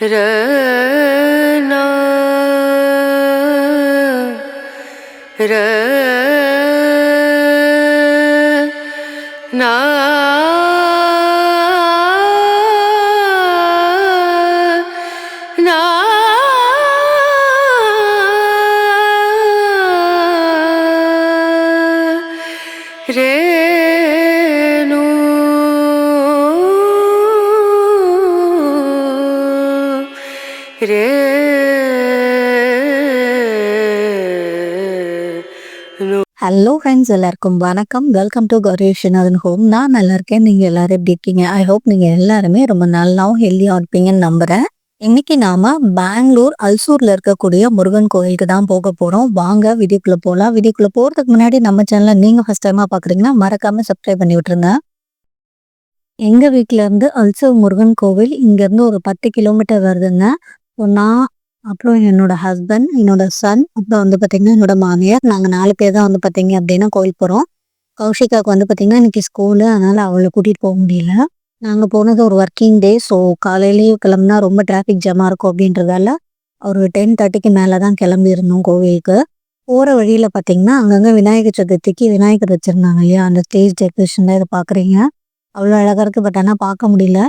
र hello friends எல்லாருக்கும் வணக்கம். Welcome to கௌரேஷன் home நான் நல்லா இருக்கேன். நீங்கள் எல்லாரும் எப்படி இருக்கீங்க? ஐ ஹோப் நீங்கள் எல்லாருமே ரொம்ப நல்லாவும் ஹெல்த்தியாக இருப்பீங்கன்னு நம்புகிறேன் இன்னைக்கு நாம பெங்களூர் அல்சூர்ல இருக்கக்கூடிய முருகன் கோயிலுக்கு தான் போக போறோம். வாங்க வீடியோக்குள்ள போகலாம் வீடியோக்குள்ள போறதுக்கு முன்னாடி நம்ம சேனலை நீங்க ஃபர்ஸ்ட் டைமா பாக்குறீங்கன்னா மறக்காம சப்ஸ்கிரைப் பண்ணி விட்டுருங்க. எங்க வீட்ல இருந்து அல்சூர் முருகன் கோவில் இங்க இருந்து ஒரு பத்து கிலோமீட்டர் வருதுங்க. நான் அப்புறம் என்னோட ஹஸ்பண்ட் என்னோட சன் அப்புறம் வந்து பார்த்தீங்கன்னா என்னோட மாமியார். நாங்கள் நாலு பேர் தான் வந்து பார்த்தீங்க அப்படின்னா கோயில் போகிறோம் கௌஷிகாவுக்கு வந்து பார்த்தீங்கன்னா இன்னைக்கு ஸ்கூலு அதனால் அவளை கூட்டிகிட்டு போக முடியல. நாங்கள் போனது ஒரு ஒர்க்கிங் டே ஸோ காலையிலேயே கிளம்புனா ரொம்ப டிராஃபிக் ஜாமா இருக்கும் அப்படின்றதால ஒரு டென் தேர்ட்டிக்கு மேலே தான் கிளம்பியிருந்தோம் கோவிலுக்கு. போகிற வழியில் பார்த்தீங்கன்னா அங்கங்கே விநாயகர் சதுர்த்திக்கு விநாயகர் வச்சுருந்தாங்க இல்லையா? அந்த ஸ்டேஜ் டெக்கரேஷனில் இதை பார்க்குறீங்க அவ்வளோ அழகாக இருக்குது பட் ஆனால் பார்க்க முடியல.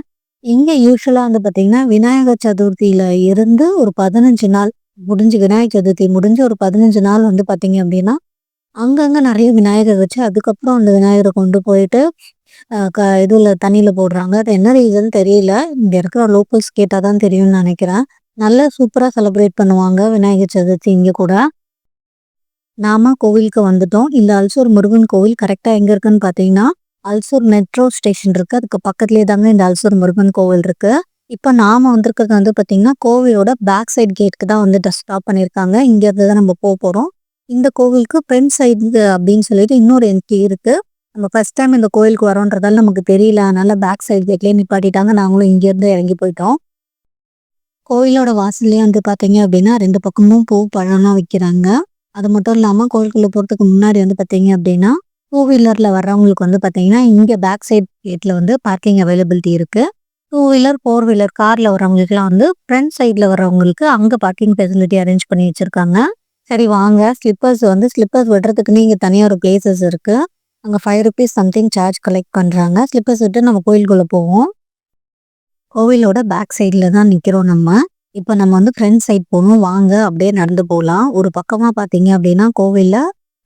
இங்கே யூஸ்வலாக வந்து பார்த்தீங்கன்னா விநாயகர் சதுர்த்தியில் இருந்து ஒரு பதினஞ்சு நாள் முடிஞ்சு விநாயகர் சதுர்த்தி முடிஞ்சு ஒரு பதினஞ்சு நாள் வந்து பார்த்தீங்க அப்படின்னா அங்கங்கே நிறைய விநாயகர் வச்சு அதுக்கப்புறம் அந்த விநாயகரை கொண்டு போயிட்டு க இதில் தண்ணியில் போடுறாங்க. அது என்ன ரீசன் தெரியல. இங்கே இருக்கிற லோக்கல்ஸ் கேட்டால் தான் தெரியும்னு நினைக்கிறேன். நல்லா சூப்பராக செலிப்ரேட் பண்ணுவாங்க விநாயகர் சதுர்த்தி இங்கே கூட. நாம கோவிலுக்கு வந்துட்டோம். இந்த அல்சூர் முருகன் கோவில் கரெக்டாக எங்கே இருக்குன்னு பார்த்தீங்கன்னா அல்சூர் மெட்ரோ ஸ்டேஷன் இருக்கு. அதுக்கு பக்கத்துலேயே தாங்க இந்த அல்சூர் முருகன் கோவில் இருக்கு. இப்போ நாம வந்திருக்கிறது வந்து பார்த்திங்கன்னா கோவிலோட பேக் சைட் கேட்டுக்கு தான் வந்து ஸ்டாப் பண்ணியிருக்காங்க. இங்கேருந்து தான் நம்ம போக போகிறோம் இந்த கோவிலுக்கு ஃப்ரண்ட் சைடு அப்படின்னு சொல்லிட்டு இன்னொரு என்ட்ரி இருக்கு. நம்ம ஃபர்ஸ்ட் டைம் இந்த கோயிலுக்கு வரோன்றதால நமக்கு தெரியல. அதனால பேக் சைடு கேட்லேயே நிப்பாட்டிட்டாங்க. நாங்களும் இங்கேருந்து இறங்கி போயிட்டோம். கோயிலோட வாசல்லையே வந்து பார்த்தீங்க அப்படின்னா ரெண்டு பக்கமும் பூ பழம்லாம் வைக்கிறாங்க. அது மட்டும் இல்லாமல் கோயிலுக்குள்ளே போகிறதுக்கு முன்னாடி வந்து பார்த்தீங்க அப்படின்னா டூ வீலரில் வர்றவங்களுக்கு வந்து பார்த்தீங்கன்னா இங்கே பேக் சைட் கேட்டில் வந்து பார்க்கிங் அவைலபிலிட்டி இருக்குது டூ வீலர் ஃபோர் வீலர் காரில் வரவங்களுக்குலாம் வந்து ஃப்ரண்ட் சைடில் வர்றவங்களுக்கு அங்கே பார்க்கிங் ஃபெசிலிட்டி அரேஞ்ச் பண்ணி வச்சுருக்காங்க. சரி வாங்க. ஸ்லிப்பர்ஸ் வந்து ஸ்லிப்பர்ஸ் விடுறதுக்குன்னு இங்கே தனியாக ஒரு பிளேசஸ் இருக்குது அங்கே five rupees something charge collect பண்ணுறாங்க ஸ்லிப்பர்ஸ் விட்டு நம்ம கோயிலுக்குள்ளே போவோம். கோவிலோட பேக் சைடில் தான் நிற்கிறோம் நம்ம. இப்போ நம்ம வந்து ஃப்ரண்ட் சைட் போகணும். வாங்க அப்படியே நடந்து போகலாம். ஒரு பக்கமாக பார்த்தீங்க அப்படின்னா கோவிலில்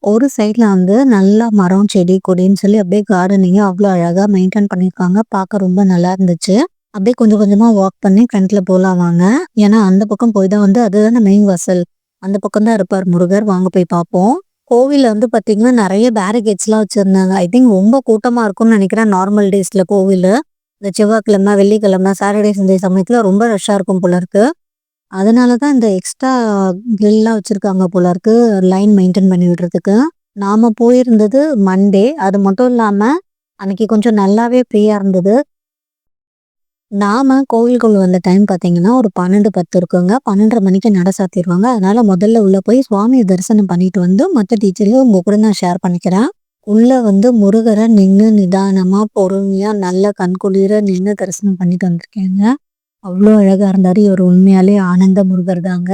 ஒரு சைடில் வந்து நல்லா மரம் செடி கொடின்னு சொல்லி அப்படியே கார்டனிங்க அவ்வளோ அழகாக மெயின்டைன் பண்ணியிருக்காங்க. பார்க்க ரொம்ப நல்லா இருந்துச்சு. அப்படியே கொஞ்சம் கொஞ்சமாக வாக் பண்ணி ஃப்ரண்ட்டில் போகலாம் வாங்க. ஏன்னா அந்த பக்கம் போய் தான் வந்து அதுதானே மெயின் வசல் அந்த பக்கம் தான் இருப்பார் முருகர். வாங்க போய் பார்ப்போம். கோவிலில் வந்து பாத்தீங்கன்னா நிறைய பேரிகேட்ஸ்லாம் வச்சிருந்தாங்க. ஐ திங்க் ரொம்ப கூட்டமா இருக்கும்னு நினைக்கிறேன் நார்மல் டேஸ்ல கோவில். இந்த செவ்வாய்க்கிழமை வெள்ளிக்கிழமை சாட்டர்டே சண்டே சமயத்துல ரொம்ப ரஷ்ஷா இருக்கும் போல அதனால தான் இந்த எக்ஸ்ட்ரா கிரில்லாம் வச்சிருக்காங்க போல இருக்கு. லைன் மெயின்டைன் பண்ணி விடுறதுக்கு. நாம் போயிருந்தது மண்டே அது மட்டும் இல்லாமல் அன்னைக்கு கொஞ்சம் நல்லாவே ஃப்ரீயாக இருந்தது. நாம் கோவிலுக்குள்ள வந்த டைம் பார்த்தீங்கன்னா ஒரு பன்னெண்டு பத்து இருக்குங்க. பன்னெண்டரை மணிக்கு நட சாத்திடுவாங்க. அதனால் முதல்ல உள்ளே போய் சுவாமியை தரிசனம் பண்ணிட்டு வந்து மற்ற டீச்சரையும் உங்கள் கூட நான் ஷேர் பண்ணிக்கிறேன். உள்ள வந்து முருகரை நின்று நிதானமாக பொறுமையாக நல்ல கண்குளிர நின்று தரிசனம் பண்ணிட்டு வந்திருக்கேங்க. அவ்வளோ அழகாக இருந்தார். இவர் உண்மையாலே ஆனந்த முருகர் தாங்க.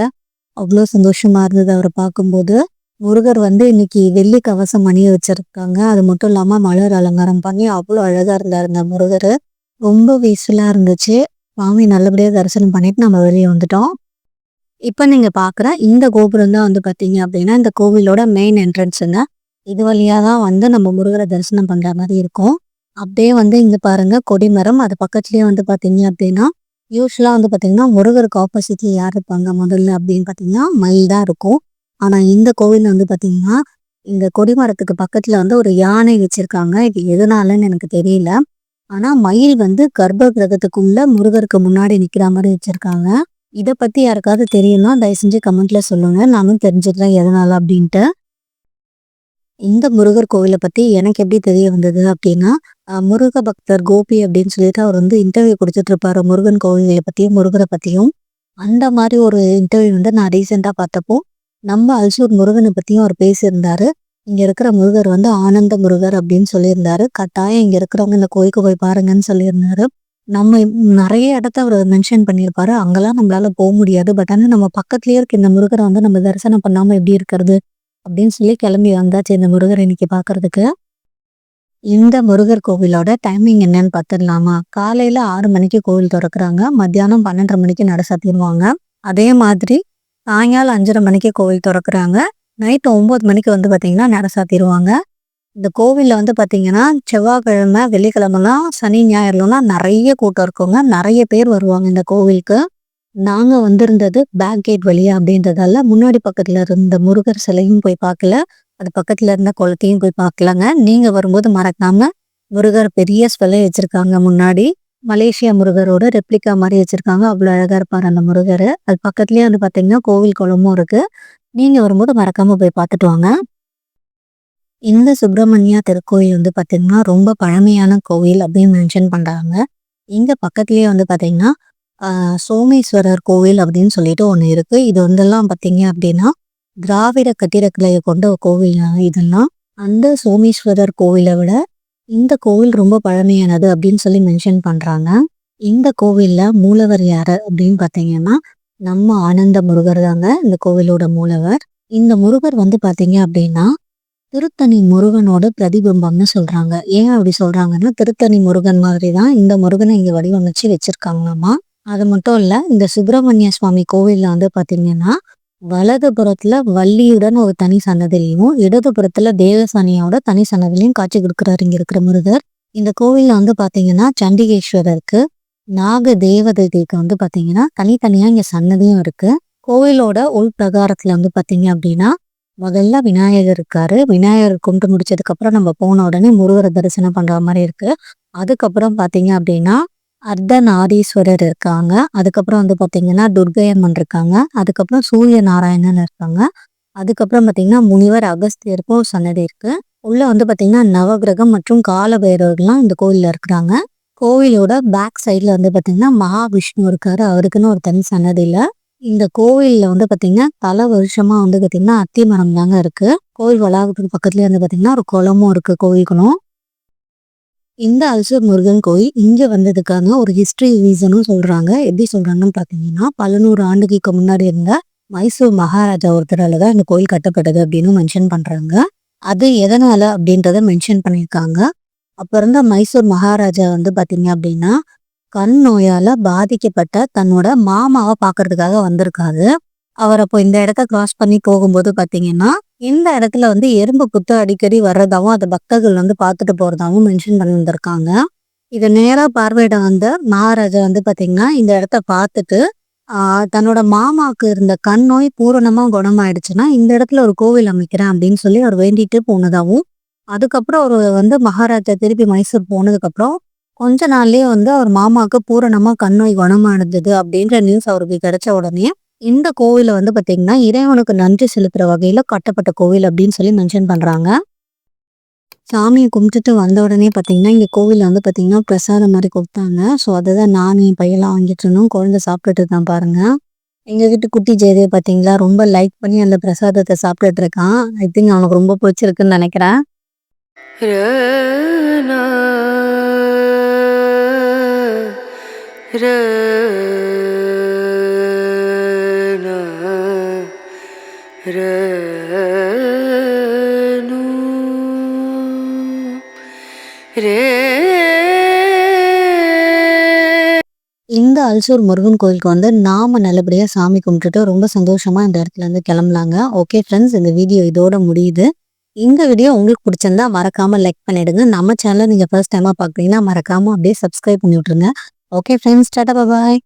அவ்வளோ சந்தோஷமாக இருந்தது அவரை பார்க்கும்போது. முருகர் வந்து இன்னைக்கு வெள்ளி கவசம் அணிய வச்சிருக்காங்க. அது மட்டும் இல்லாமல் மலர் அலங்காரம் பண்ணி அவ்வளோ அழகாக இருந்தார் இந்த முருகர். ரொம்ப பீஸ்ஃபுல்லா இருந்துச்சு. சுவாமி நல்லபடியாக தரிசனம் பண்ணிட்டு நம்ம வெளியே வந்துட்டோம். இப்போ நீங்கள் பார்க்குற இந்த கோபுரம் தான் வந்து பார்த்தீங்க அப்படின்னா இந்த கோவிலோட மெயின் என்ட்ரன்ஸுங்க இது வழியாக தான் வந்து நம்ம முருகரை தரிசனம் பண்ணுற மாதிரி இருக்கும். அப்படியே வந்து இங்கே பாருங்க கொடிமரம் அது பக்கத்துலேயே வந்து பார்த்தீங்க அப்படின்னா யூஸ்வலாக வந்து பாத்தீங்கன்னா முருகருக்கு ஆப்போசிட்ல யார் இருப்பாங்க? முதல்ல அப்படின்னு பார்த்திங்கன்னா மயில் தான் இருக்கும். ஆனால் இந்த கோவில் வந்து பார்த்திங்கன்னா இந்த கொடிமரத்துக்கு பக்கத்தில் வந்து ஒரு யானை வச்சுருக்காங்க. இது எதனாலன்னு எனக்கு தெரியல. ஆனால் மயில் வந்து கர்ப்ப கிரகத்துக்குள்ள முருகருக்கு முன்னாடி நிற்கிற மாதிரி வச்சுருக்காங்க. இதை பற்றி யாருக்காவது தெரியும்னா தயவு செஞ்சு கமெண்ட்டில் சொல்லுங்கள் நானும் தெரிஞ்சுக்கிறேன் எதனால் அப்படின்ட்டு. இந்த முருகர் கோவிலை பத்தி எனக்கு எப்படி தெரிய வந்தது அப்படின்னா முருக பக்தர் கோபி அப்படின்னு சொல்லிட்டு அவர் வந்து இன்டர்வியூ கொடுத்துட்டு இருப்பாரு முருகன் கோவிலை பத்தியும் முருகரை பத்தியும் அந்த மாதிரி ஒரு இன்டர்வியூ வந்து நான் ரீசெண்டா பார்த்தப்போ நம்ம அல்சூர் முருகனை பத்தியும் அவர் பேசியிருந்தாரு இங்க இருக்கிற முருகர் வந்து ஆனந்த முருகர் அப்படின்னு சொல்லியிருந்தாரு கட்டாயம் இங்க இருக்கிறவங்க இந்த கோயிலுக்கு போய் பாருங்கன்னு சொல்லியிருந்தாரு நம்ம நிறைய இடத்த அவர் மென்ஷன் பண்ணியிருப்பாரு. அங்கெல்லாம் நம்மளால போக முடியாது. பட் ஆனா நம்ம பக்கத்துலேயே இருக்க இந்த முருகரை வந்து நம்ம தரிசனம் பண்ணாம எப்படி இருக்கிறது? அப்படின்னு சொல்லி கிளம்பி வந்தாச்சு இந்த முருகர் இன்னைக்கு பார்க்கறதுக்கு. இந்த முருகர் கோவிலோட டைமிங் என்னன்னு பார்த்துடலாமா? காலையில ஆறு மணிக்கு கோவில் திறக்கிறாங்க மத்தியானம் 12:30 மணிக்கு நட சாத்திடுவாங்க அதே மாதிரி சாயங்காலம் 5:30 மணிக்கு கோவில் திறக்கிறாங்க நைட் ஒம்பது மணிக்கு வந்து பார்த்தீங்கன்னா, நட சாத்திடுவாங்க இந்த கோவில்ல வந்து பார்த்தீங்கன்னா, செவ்வாய்க்கிழமை, வெள்ளிக்கிழமைலாம் சனி, ஞாயிறுலாம் நிறைய கூட்டம் இருக்குங்க. நிறைய பேர் வருவாங்க இந்த கோவிலுக்கு. நாங்க வந்திருந்தது பேக் கேட் வழியா அப்படின்றதால, முன்னாடி பக்கத்துல இருந்த முருகர் சிலையும் போய் பார்க்கல. அது பக்கத்துல இருந்த குளத்தையும் போய் பார்க்கலங்க. நீங்க வரும்போது மறக்காம முருகர் பெரிய சிலை வச்சிருக்காங்க முன்னாடி. மலேசியா முருகரோட ரெப்ளிகா மாதிரி வச்சிருக்காங்க. அவ்வளோ அழகா இருப்பாரு அந்த முருகர் அது பக்கத்துலயே வந்து பாத்தீங்கன்னா கோவில் குளமும் இருக்கு. நீங்க வரும்போது மறக்காம போய் பார்த்துட்டு வாங்க. இந்த சுப்பிரமணியா திருக்கோயில் வந்து பாத்தீங்கன்னா ரொம்ப பழமையான கோவில் அப்படின்னு மென்ஷன் பண்றாங்க. இங்க பக்கத்துலயே வந்து பாத்தீங்கன்னா சோமேஸ்வரர் கோவில் அப்படின்னு சொல்லிட்டு ஒன்று இருக்குது இது வந்தெல்லாம் பார்த்தீங்க அப்படின்னா, திராவிட கட்டிடக்கலையை கொண்ட கோவில் இதெல்லாம். அந்த சோமேஸ்வரர் கோவிலை விட இந்த கோவில் ரொம்ப பழமையானது அப்படின்னு சொல்லி மென்ஷன் பண்ணுறாங்க இந்த கோவிலில் மூலவர் யார் அப்படின்னு பார்த்தீங்கன்னா, நம்ம ஆனந்த முருகர் தாங்க இந்த கோவிலோட மூலவர். இந்த முருகர் வந்து பார்த்தீங்க அப்படின்னா, திருத்தணி முருகனோட பிரதிபிம்பம்னு சொல்கிறாங்க ஏன் அப்படி சொல்கிறாங்கன்னா திருத்தணி முருகன் மாதிரி தான் இந்த முருகனை இங்கே வடிவமைச்சு வச்சுருக்காங்களாமா அது மட்டும் இல்லை இந்த சுப்பிரமணிய சுவாமி கோவிலில் வந்து பார்த்தீங்கன்னா, வலதுபுறத்துல வள்ளியுடன் ஒரு தனி சன்னதிலையும் இடதுபுறத்துல தேவசானியோட தனி சன்னதிலையும் காட்சி கொடுக்குறாரு இங்க இருக்கிற முருகர். இந்த கோவில்ல வந்து பார்த்தீங்கன்னா, சண்டிகேஸ்வரருக்கு, நாக தேவதைகளுக்கு வந்து பார்த்தீங்கன்னா, தனித்தனியா இங்க சன்னதியும் இருக்கு. கோவிலோட உள் பிரகாரத்துல வந்து பார்த்தீங்க அப்படின்னா, முதல்ல விநாயகர் இருக்காரு. விநாயகர் கும்பிட்டு முடிச்சதுக்கு அப்புறம் நம்ம போன உடனே முருகரை தரிசனம் பண்ற மாதிரி இருக்கு. அதுக்கப்புறம் பார்த்தீங்க அப்படின்னா, அர்த்தநாரீஸ்வரர் இருக்காங்க. அதுக்கப்புறம் வந்து பார்த்தீங்கன்னா, துர்கையம்மன் இருக்காங்க. அதுக்கப்புறம் சூரிய நாராயணன் இருக்காங்க. அதுக்கப்புறம் பார்த்தீங்கன்னா, முனிவர் அகஸ்தியருக்கும் சன்னதி இருக்கு. உள்ள வந்து பார்த்தீங்கன்னா, நவகிரகம் மற்றும் கால பைரவர்கள்லாம் இந்த கோயிலில் இருக்கிறாங்க. கோவிலோட பேக் சைடில் வந்து பார்த்தீங்கன்னா, மகாவிஷ்ணு இருக்காரு. அவருக்குன்னு ஒரு தனி சன்னதி இந்த கோவிலில் வந்து பார்த்தீங்கன்னா, பல வருஷமா வந்து பார்த்தீங்கன்னா, அத்தி மரம் தாங்க இருக்கு. கோவில் வளாகத்துக்கு பக்கத்துலேயே வந்து பார்த்தீங்கன்னா, ஒரு குளமும் இருக்கு கோவில் குளம். இந்த அல்சூர் முருகன் கோயில் இங்கே வந்ததுக்கான ஒரு ஹிஸ்ட்ரி ரீசனும் சொல்கிறாங்க எப்படி சொல்கிறாங்கன்னு பார்த்தீங்கன்னா, பல நூறு ஆண்டுகளுக்கு முன்னாடி இருந்த மைசூர் மகாராஜா ஒருத்தரால் தான் இந்த கோயில் கட்டப்பட்டது அப்படின்னு மென்ஷன் பண்ணுறாங்க அது எதனால் அப்படின்றத மென்ஷன் பண்ணியிருக்காங்க. அப்போ இருந்த மைசூர் மகாராஜா வந்து பார்த்தீங்க அப்படின்னா, கண் நோயால் பாதிக்கப்பட்ட தன்னோட மாமாவை பார்க்கறதுக்காக வந்திருக்காரு. அவர் அப்போ இந்த இடத்த கிராஸ் பண்ணி போகும்போது பார்த்தீங்கன்னா, இந்த இடத்துல வந்து எறும்பு குத்து அடிக்கடி வர்றதாவும், அதை பக்தர்கள் வந்து பார்த்துட்டு போறதாவும் மென்ஷன் பண்ணியிருந்திருக்காங்க. இதை நேராக பார்வையிட வந்த மகாராஜா வந்து பார்த்தீங்கன்னா, இந்த இடத்த பார்த்துட்டு, தன்னோட மாமாவுக்கு இருந்த கண் நோய் பூரணமாக குணமாயிடுச்சுன்னா, இந்த இடத்துல ஒரு கோவில் அமைக்கிறேன் அப்படின்னு சொல்லி அவர் வேண்டிட்டு போனதாகவும் அதுக்கப்புறம் அவர் வந்து மகாராஜா திருப்பி மைசூர் போனதுக்கப்புறம், கொஞ்ச நாள்லேயே வந்து அவர் மாமாவுக்கு பூரணமாக கண் நோய் குணமடைஞ்சது அப்படின்ற நியூஸ் அவருக்கு கிடைச்ச உடனே, இந்த கோவில வந்து பார்த்தீங்கன்னா, இறைவனுக்கு நன்றி செலுத்துற வகையில கட்டப்பட்ட கோவில் அப்படின்னு சொல்லி மென்ஷன் பண்றாங்க. சாமியை கும்பிட்டுட்டு வந்த உடனே பார்த்தீங்கன்னா, இங்க கோவில்ல வந்து பார்த்தீங்கன்னா, பிரசாதம் மாதிரி கொடுத்தாங்க ஸோ அததான் நானும் என் பையன்லாம் வாங்கிட்டு இருந்தோம். குழந்தை சாப்பிட்டுட்டு இருக்கான் பாருங்க. எங்க வீட்டு குட்டி ஜெயதே பார்த்தீங்களா, ரொம்ப லைக் பண்ணி அந்த பிரசாதத்தை சாப்பிட்டுட்டு இருக்கான். ஐ திங்க் அவனுக்கு ரொம்ப பிடிச்சிருக்குன்னு நினைக்கிறேன் ரனு ரே இந்த அல்சூர் முருகன் கோயிலுக்கு வந்து நாம நல்லபடியா சாமி கும்பிட்டுட்டு ரொம்ப சந்தோஷமா இந்த இடத்துல இருந்து கிளம்பலாங்க. ஓகே ஃப்ரெண்ட்ஸ் இந்த வீடியோ இதோட முடியுது. இந்த வீடியோ உங்களுக்கு பிடிச்சிருந்தா மறக்காம லைக் பண்ணிடுங்க. நம்ம சேனல நீங்க ஃபர்ஸ்ட் டைமா பார்க்குறீங்கன்னா, மறக்காம அப்படியே சப்ஸ்கிரைப் பண்ணி விட்டுருங்க. Okay friends tata bye.